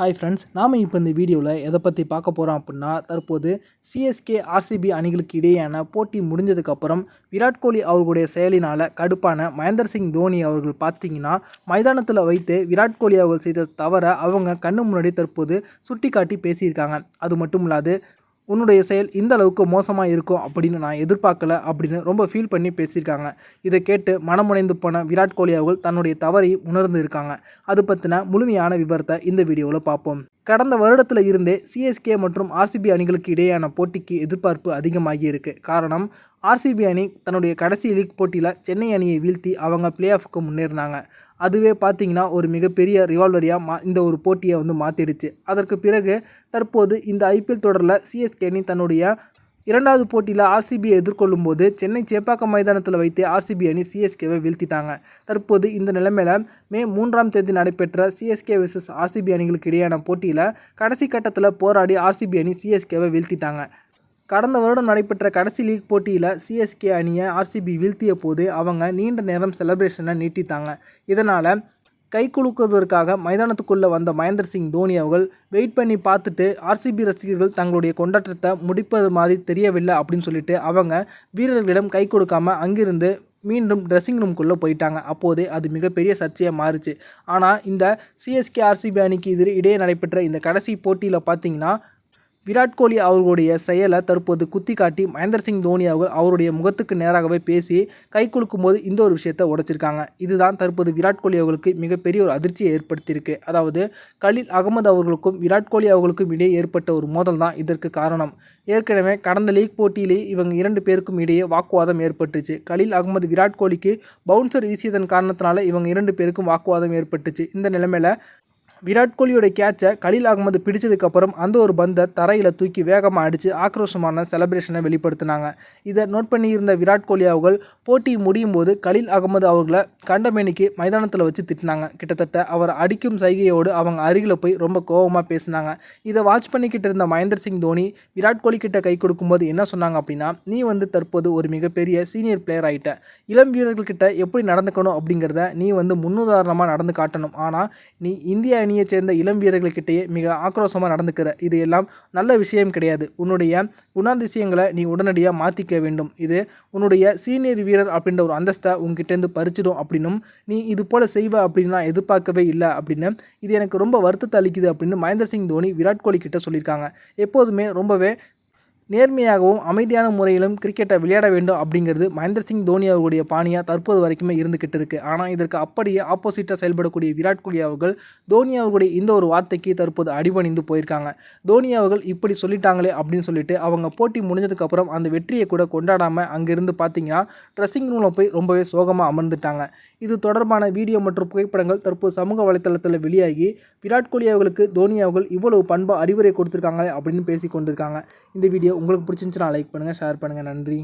Hi friends நாம் இப்போ இந்த வீடியோவில் எதை பற்றி பார்க்க போகிறோம் அப்படின்னா தற்போது சிஎஸ்கே ஆர்சிபி அணிகளுக்கு இடையேயான போட்டி முடிஞ்சதுக்கப்புறம் விராட் கோலி அவர்களுடைய செயலினால் கடுப்பான மகேந்தர் சிங் தோனி அவர்கள் பார்த்தீங்கன்னா மைதானத்தில் வைத்து விராட் கோலி அவர்கள் செய்த தவற அவங்க கண்ணு முன்னாடி தற்போது சுட்டி காட்டி பேசியிருக்காங்க. அது மட்டும் இல்லாது உன்னுடைய செயல் இந்த அளவுக்கு மோசமாக இருக்கும் அப்படின்னு நான் எதிர்பார்க்கல அப்படின்னு ரொம்ப ஃபீல் பண்ணி பேசியிருக்காங்க. இதை கேட்டு மனமுனைந்து போன விராட் கோலி அவர்கள் தன்னுடைய தவறை உணர்ந்து இருக்காங்க. அது பற்றின முழுமையான விவரத்தை இந்த வீடியோவில் பார்ப்போம். கடந்த வருடத்தில் இருந்தே சிஎஸ்கே மற்றும் ஆர்சிபி அணிகளுக்கு இடையேயான போட்டிக்கு எதிர்பார்ப்பு அதிகமாகி இருக்கு காரணம் ஆர்சிபி அணி தன்னுடைய கடைசி லீக் போட்டியில் சென்னை அணியை வீழ்த்தி அவங்க பிளே ஆஃபுக்கு முன்னேறினாங்க. அதுவே பார்த்தீங்கன்னா ஒரு மிகப்பெரிய ரிவால்வரியாக மா இந்த ஒரு போட்டியை வந்து மாற்றிடுச்சு அதற்கு பிறகு தற்போது இந்த ஐபிஎல் தொடரில் சிஎஸ்கே அணி தன்னுடைய இரண்டாவது போட்டியில் ஆர்சிபியை எதிர்கொள்ளும் போது சென்னை சேப்பாக்கம் மைதானத்தில் வைத்து ஆர்சிபி அணி சிஎஸ்கேவை வீழ்த்திட்டாங்க. தற்போது இந்த நிலைமையில் மே மூன்றாம் தேதி நடைபெற்ற சிஎஸ்கே விசஸ் ஆர்சிபி அணிகளுக்கு இடையான போட்டியில் கடைசி கட்டத்தில் போராடி ஆர்சிபி அணி சிஎஸ்கேவை வீழ்த்திட்டாங்க. கடந்த வருடம் நடைபெற்ற கடைசி லீக் போட்டியில் சிஎஸ்கே அணியை ஆர்சிபி வீழ்த்திய போது அவங்க நீண்ட நேரம் செலப்ரேஷனை நீட்டித்தாங்க. இதனால் கை குலுக்குவதற்காக மைதானத்துக்குள்ளே வந்த மகேந்திர சிங் தோனி அவர்கள் வெயிட் பண்ணி பார்த்துட்டு ஆர்சிபி ரசிகர்கள் தங்களுடைய கொண்டாட்டத்தை முடிப்பது மாதிரி தெரியவில்லை அப்படின்னு சொல்லிட்டு அவங்க வீரர்களிடம் கை கொடுக்காம அங்கிருந்து மீண்டும் ட்ரெஸ்ஸிங் ரூம்குள்ளே போயிட்டாங்க. அப்போதே அது மிகப்பெரிய சர்ச்சையாக மாறுச்சு. ஆனால் இந்த சிஎஸ்கே ஆர்சிபி அணிக்கு எதிரே இடையே நடைபெற்ற இந்த கடைசி போட்டியில் பார்த்தீங்கன்னா விராட் கோலி அவர்களுடைய செயலை தற்போது குத்தி காட்டி மகேந்திர சிங் தோனி அவர்கள் அவருடைய முகத்துக்கு நேராகவே பேசி கை கொடுக்கும் போது இந்த ஒரு விஷயத்தை உடைச்சிருக்காங்க. இதுதான் தற்போது விராட் கோலி அவர்களுக்கு மிகப்பெரிய ஒரு அதிர்ச்சியை ஏற்படுத்தியிருக்கு. அதாவது கலில் அகமது அவர்களுக்கும் விராட் கோலி அவர்களுக்கும் இடையே ஏற்பட்ட ஒரு மோதல் தான் இதற்கு காரணம். ஏற்கனவே கடந்த லீக் போட்டியிலே இவங்க இரண்டு பேருக்கும் இடையே வாக்குவாதம் ஏற்பட்டுச்சு. கலில் அகமது விராட் கோலிக்கு பவுன்சர் வீசியதன் காரணத்தினால இவங்க இரண்டு பேருக்கும் வாக்குவாதம் ஏற்பட்டுச்சு. இந்த நிலைமையில் விராட் கோலியோட கேட்சை கலீல் அகமது பிடிச்சதுக்கப்புறம் அந்த ஒரு பந்தை தரையில் தூக்கி வேகமாக அடித்து ஆக்ரோஷமான செலப்ரேஷனை வெளிப்படுத்தினாங்க. இதை நோட் பண்ணியிருந்த விராட் கோலி அவர்கள் போட்டி முடியும் போது கலீல் அகமது அவர்களை கண்டமேனிக்கு மைதானத்தில் வச்சு திட்டினாங்க. கிட்டத்தட்ட அவர் அடிக்கும் சைகையோடு அவங்க அருகில் போய் ரொம்ப கோபமாக பேசினாங்க. இதை வாட்ச் பண்ணிக்கிட்டு இருந்த மகேந்திர சிங் தோனி விராட் கோலி கிட்ட கை கொடுக்கும்போது என்ன சொன்னாங்க அப்படின்னா நீ வந்து தற்போது ஒரு மிகப்பெரிய சீனியர் பிளேயர் ஆகிட்ட இளம் வீரர்கள்கிட்ட எப்படி நடந்துக்கணும் அப்படிங்கிறத நீ வந்து முன்னுதாரணமாக நடந்து காட்டணும். ஆனால் நீ இந்தியா அணியைச் சேர்ந்த இளம் வீரர்கள்கிட்டயே மிக ஆக்ரோஷமாக நடந்துக்கிற இது எல்லாம் நல்ல விஷயம் கிடையாது. உன்னுடைய குணாதிசயங்களை நீ உடனடியாக மாற்றிக்க வேண்டும். இது உன்னுடைய சீனியர் வீரர் அப்படின்ற ஒரு அந்தஸ்தை உங்ககிட்டேருந்து பறிச்சிடும் அப்படின்னும் நீ இது போல் செய்வ அப்படின்னு நான் எதிர்பார்க்கவே இல்லை அப்படின்னு இது எனக்கு ரொம்ப வருத்தத்தை அளிக்குது அப்படின்னு மகேந்திர சிங் தோனி விராட் கோலி கிட்ட சொல்லியிருக்காங்க. எப்போதுமே ரொம்பவே நேர்மையாகவும் அமைதியான முறையிலும் கிரிக்கெட்டை விளையாட வேண்டும் அப்படிங்கிறது மகேந்திர சிங் தோனி அவர்களுடைய பாணியாக தற்போது வரைக்குமே இருந்துக்கிட்டு இருக்குது ஆனால் இதற்கு அப்படியே ஆப்போசிட்டாக செயல்படக்கூடிய விராட் கோலி அவர்கள் தோனி அவர்களுடைய இந்த ஒரு வார்த்தைக்கு தற்போது அடிபணிந்து போயிருக்காங்க. தோனி அவர்கள் இப்படி சொல்லிட்டாங்களே அப்படின்னு சொல்லிட்டு அவங்க போட்டி முடிஞ்சதுக்கப்புறம் அந்த வெற்றியை கூட கொண்டாடாமல் அங்கிருந்து பார்த்தீங்கன்னா ட்ரெஸ்ஸிங் ரூமில் போய் ரொம்பவே சோகமாக அமர்ந்துட்டாங்க. இது தொடர்பான வீடியோ மற்றும் புகைப்படங்கள் தற்போது சமூக வலைத்தளத்தில் வெளியாகி விராட் கோலி அவர்களுக்கு தோனி அவர்கள் இவ்வளவு பண்பாக அறிவுரை கொடுத்துருக்காங்களே அப்படின்னு பேசி கொண்டிருக்காங்க இந்த வீடியோ உங்களுக்கு பிடிச்சிருந்துச்சுன்னா லைக் பண்ணுங்கள் ஷேர் பண்ணுங்கள் நன்றி.